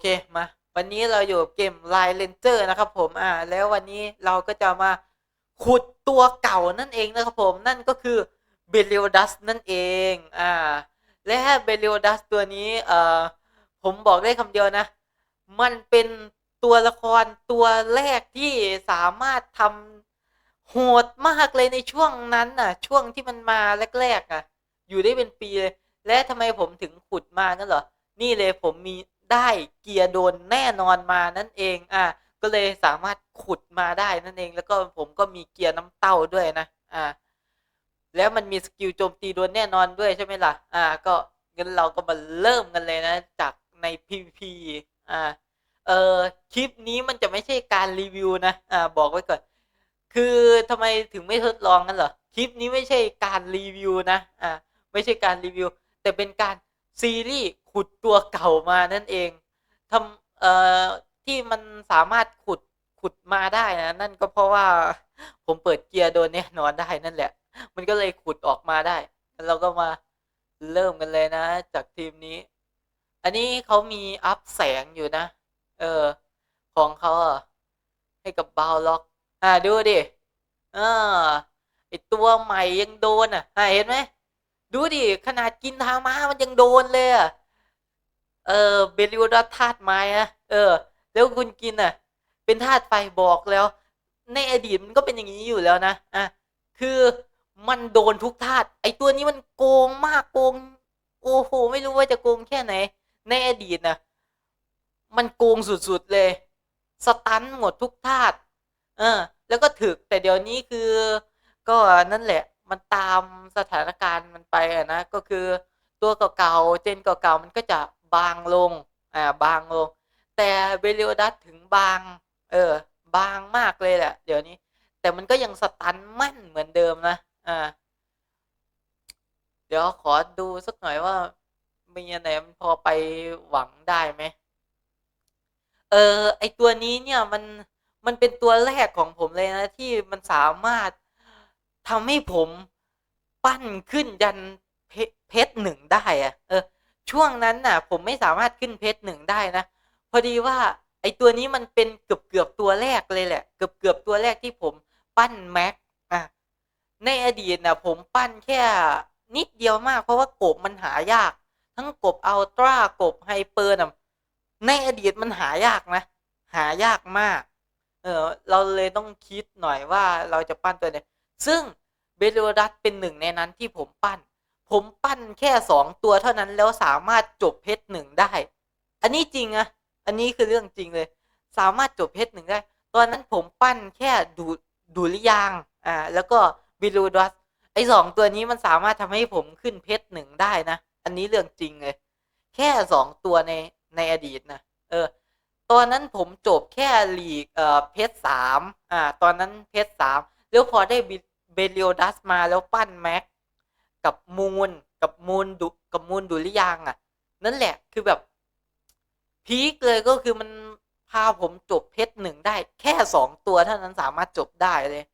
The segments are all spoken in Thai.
เคมาวันนี้เราอยู่เกม Line Ranger นะครับผมอ่าแล้ววันนี้เราก็จะมาขุดตัวเก่านั่นเองนะครับผมนั่นก็คือ b e l i o d u s นั่นเองอ่าและ b e l i o d u s ตัวนี้เอ่อผมบอกได้คำเดียวนะ มันเป็นตัวละครตัวแรกที่สามารถทำโหดมากเลยในช่วงนั้นน่ะ ช่วงที่มันมาแรกๆอะ อยู่ได้เป็นปีเลย และทำไมผมถึงขุดมานั่นเหรอ นี่เลยผมมี ได้เกียร์โดนแน่นอนมานั่นเองอะก็เลยสามารถขุดมาได้นั่นเอง แล้วก็ผมก็มีเกียร์น้ำเต้าด้วยนะอ่าแล้วมันมีสกิลโจมตีโดนแน่นอนด้วยใช่ไหมล่ะอ่าก็งั้นเราก็มาเริ่มกันเลยนะจากใน PVP อ่าเออคลิปนี้มันจะไม่ใช่การรีวิวนะอ่าบอกไว้ก่อนคือทำไมถึงไม่ทดลองกันเหรอคลิปนี้ไม่ใช่การรีวิวนะอ่าไม่ใช่การรีวิว แต่เป็นการ ซีรีส์ขุดตัวเก่ามานั่นเองทำเอ่อที่มันสามารถขุดขุดมาได้นะนั่นก็เพราะว่าผมเปิดเกียร์โดนแน่นอนได้นั่นแหละ มันก็เลยขุดออกมาได้แล้วเราก็มาเริ่มกันเลยนะ จากทีมนี้ อันนี้เขามีอัพแสงอยู่นะ เออ ของเขาอะให้กับบาวล็อก อ่าดูดิเออไอตัวใหม่ยังโดนอะอ่าเห็นไหม ดูดิ ขนาดกินทามามันยังโดนเลยอะเออเบลิวดาธาตุไม้อะเออ แล้วคุณกินอะเป็นธาตุไฟบอกแล้ว ในอดีตมันก็เป็นอย่างนี้อยู่แล้วนะอะคือมันโดนทุกธาตุไอตัวนี้มันโกงมากโกง โอ้โห ไม่รู้ว่าจะโกงแค่ไหน ในอดีตนะมันโกงสุดๆเลย สตันหมดทุกธาตุเออ แล้วก็ถึกแต่เดี๋ยวนี้คือ ก็นั่นแหละ มันตามสถานการณ์มันไปอะนะก็คือตัวเก่าๆเจนเก่าๆมันก็จะบางลงอ่าบางลง แต่เบลิโอดัสถึงบาง เออบางมากเลยแหละ เดี๋ยวนี้ แต่มันก็ยังสตันมั่นเหมือนเดิมนะอ่าเดี๋ยวขอดูสักหน่อยว่ามีอันไหนมันพอไปหวังได้ไหมเออไอตัวนี้เนี่ยมันมันเป็นตัวแรกของผมเลยนะ ที่มันสามารถ ทำให้ผมปั้นขึ้นยันเพเพชรหนึ่งได้อะเออ ช่วงนั้นน่ะ ผมไม่สามารถขึ้นเพชรหนึ่งได้นะ พอดีว่า ไอตัวนี้มันเป็นเกือบเกือบตัวแรกเลยแหละ เกือบเกือบตัวแรกที่ผมปั้นแม็กอะในอดีตน่ะ ผมปั้นแค่นิดเดียวมาก เพราะว่ากบมันหายาก ทั้งกบอัลตร้ากบไฮเปอร์น่ะในอดีตมันหายากนะ หายากมาก เออ เราเลยต้องคิดหน่อยว่าเราจะปั้นตัวไหน ซึ่งเบลโดัสเป็นหนึ่งในนั้นที่ผมปั้น ผมปั้นแค่สองตัวเท่านั้นแล้วสามารถจบเพชรหนึ่งได้ อันนี้จริงอะอันนี้คือเรื่องจริงเลย สามารถจบเพชรหนึ่งได้ ตอนนั้นผมปั้นแค่ดูดูริยางอ่าแล้วก็บิลูดัสไอสองตัวนี้มันสามารถทำให้ผมขึ้นเพชรหนึ่งได้นะ อันนี้เรื่องจริงเลย แค่สองตัวในในอดีตนะเออตอนนั้นผมจบแค่ลีกเอ่อเพชรสามอ่าตอนนั้นเพชรสามแล้วพอได้เบ ลิโอดัสมาแล้วปั้นแม็กกับมูนกับมูนดุกับมูนดุริยางอะ นั่นแหละคือแบบ พีคเลยก็คือมันพาผมจบเพชรหนึ่งได้ แค่สองตัวเท่านั้นสามารถจบได้เลย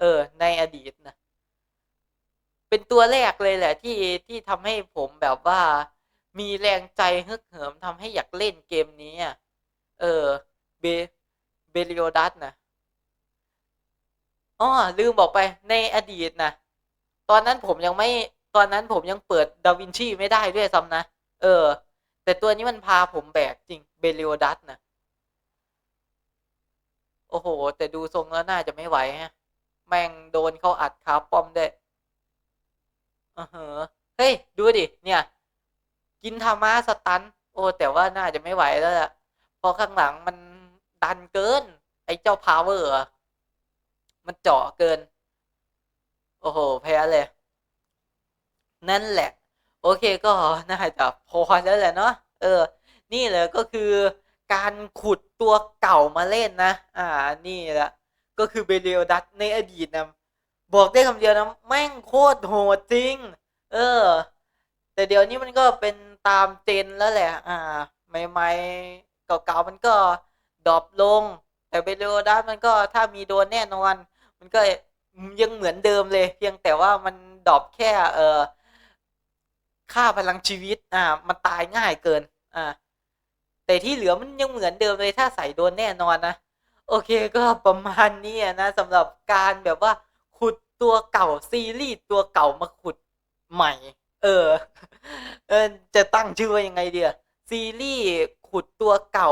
เออ ในอดีตนะเป็นตัวแรกเลยแหละ ที่ที่ทำให้ผมแบบว่า มีแรงใจฮึกเหิมทำให้อยากเล่นเกมนี้อะเออเบเบลิโอดัสนะ อ๋อลืมบอกไปในอดีตนะตอนนั้นผมยังไม่ตอนนั้นผมยังเปิดดาวินชีไม่ได้ด้วยซ้ำนะ เออ แต่ตัวนี้มันพาผมแบกจริงเบลิโอดัสนะโอ้โห แต่ดูทรงแล้วน่าจะไม่ไหวฮะ แม่งโดนเขาอัดขาป้อมได้เออเฮ้ย ดูดิ เนี่ย กินธรรมะสตัน โอ้ แต่ว่าน่าจะไม่ไหวแล้วล่ะพอข้างหลังมันดันเกิน ไอ้เจ้าพาวเวอร์ มันเจาะเกิน โอ้โห แพ้เลย นั่นแหละ โอเคก็น่าจะพอแล้วแหละเนาะเออ นี่เลยก็คือการขุดตัวเก่ามาเล่นนะ อ่า นี่แหละ ก็คือเบเรียดัตในอดีตนะ บอกได้คำเดียวนะ แม่งโคตรโหดจริง เออ แต่เดี๋ยวนี้มันก็เป็นตามเจนแล้วแหละ อ่า ใหม่ๆ เก่าๆ มันก็ดรอปลง แต่เบลโอดัสมันก็ถ้ามีโดนแน่นอน มันก็ยังเหมือนเดิมเลย เพียงแต่ว่ามันดรอปแค่เออค่าพลังชีวิตอ่ามันตายง่ายเกินอ่าแต่ที่เหลือมันยังเหมือนเดิมเลยถ้าใส่โดนแน่นอนนะโอเคก็ประมาณนี้นะสำหรับการแบบว่า ขุดตัวเก่าซีรีส์ตัวเก่ามาขุดใหม่ เออเออจะตั้งชื่อว่ายังไงเดียซีรีส์ขุดตัวเก่า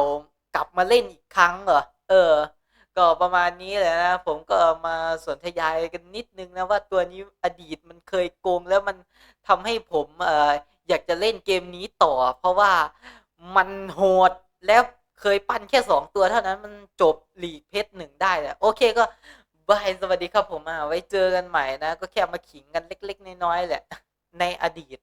กลับมาเล่นอีกครั้งเหรอเออ ประมาณนี้แหละนะผมก็มาสนทยายกันนิดนึงนะว่าตัวนี้อดีตมันเคยโกงแล้วมันทำให้ผมเอ่ออยากจะเล่นเกมนี้ต่อ เพราะว่ามันโหดแล้วเคยปั้นแค่สองตัวเท่านั้นมันจบหลีกเพชรหนึ่งได้แหละโอเคก็บายสวัสดีครับผมอะไว้เจอกันใหม่นะ ก็แค่มาขิงกันเล็ก ๆ น้อยๆแหละในอดีต